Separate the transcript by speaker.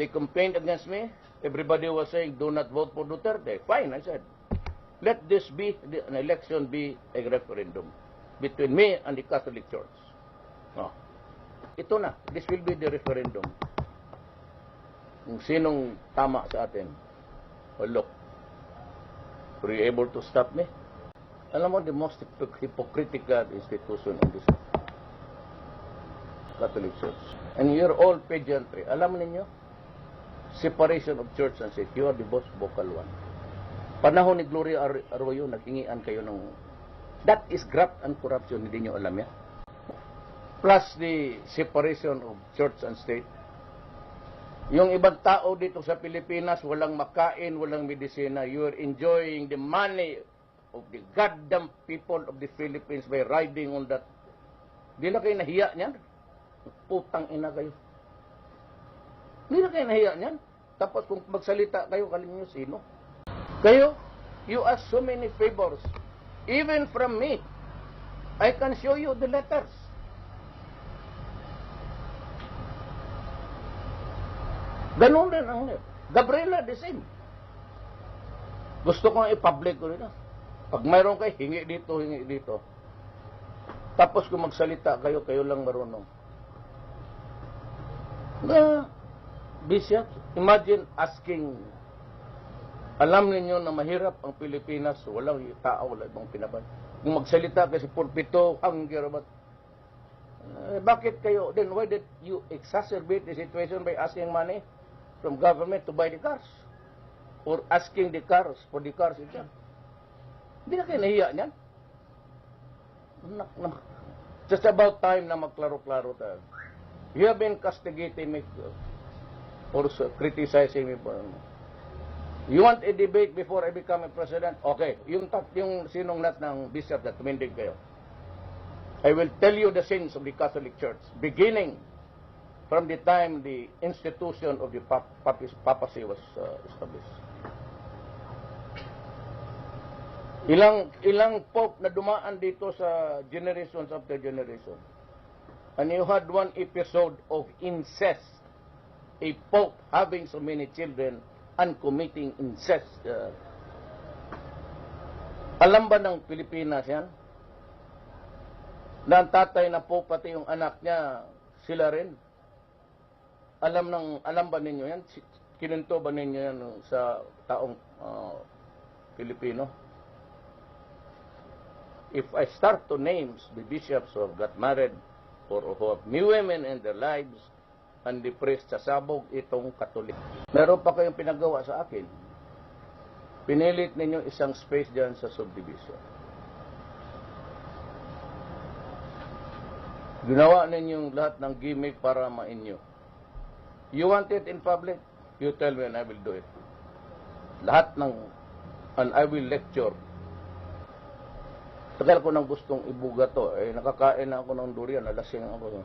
Speaker 1: they campaigned against me. Everybody was saying, do not vote for Duterte. Fine, I said. Let this be, an election be a referendum between me and the Catholic Church. Oh. Ito na, this will be the referendum. Kung sinong tama sa atin. Oh, look, were you able to stop me? Alam mo, the most hypo- hypocritical institution in this Catholic Church. And you're all pageantry. Alam ninyo, separation of church and state. You are the most vocal one. Panahon ni Gloria Ar- Arroyo, naghingian kayo ng... That is graft and corruption, hindi nyo alam yan. Plus the separation of church and state. Yung ibang tao dito sa Pilipinas, walang makain, walang medisina. You are enjoying the money of the goddamn people of the Philippines by riding on that. Di na kayo nahiya niyan. Putang ina kayo. Di na kayo nahiya niyan. Tapos kung magsalita kayo, kalin nyo sino. Kayo, you ask so many favors. Even from me. I can show you the letters. Ganun din ang Gabriela, the same. Gusto kong i-public ko rin. Pag mayroon kayo, hingi dito, hingi dito. Tapos kung magsalita kayo, kayo lang marunong. Na, Bishop, imagine asking, alam ninyo na mahirap ang Pilipinas, walang tao, wala ibang pinabay. Kung magsalita kasi pulpito, hanggang ba't Eh, bakit kayo, then why did you exacerbate the situation by asking money from government to buy the cars? Or asking the cars for the cars itself? Hindi na kayo nahiya niyan. Nak, nak. Just about time na magklaro-klaro tayo. You have been castigating me uh, or so criticizing me for You want a debate before I become a president? Okay. Yung, tat- yung sinong nat ng bishop na tumindig kayo. I will tell you the sins of the Catholic Church, beginning from the time the institution of the pap- papis- papacy was uh, established. Ilang ilang pope na dumaan dito sa generations after generation. And you had one episode of incest. A pope having so many children and committing incest. Uh, alam ba ng Pilipinas yan? na ang tatay na po pati yung anak niya sila rin. Alam ng alam ba ninyo yan? Kinento ba ninyo yan sa taong ah, Pilipino? If I start to names the bishops who have got married or who have new women in their lives and the priest sasabog itong katolik. Meron pa kayong pinagawa sa akin. Pinilit ninyo isang space dyan sa subdivision. Ginawa ninyong lahat ng gimmick para mainyo. You want it in public? You tell me and I will do it. Lahat ng, and I will lecture. Tagal ko nang gustong ibuga to. Eh, nakakain na ako ng durian. Nalasing ako.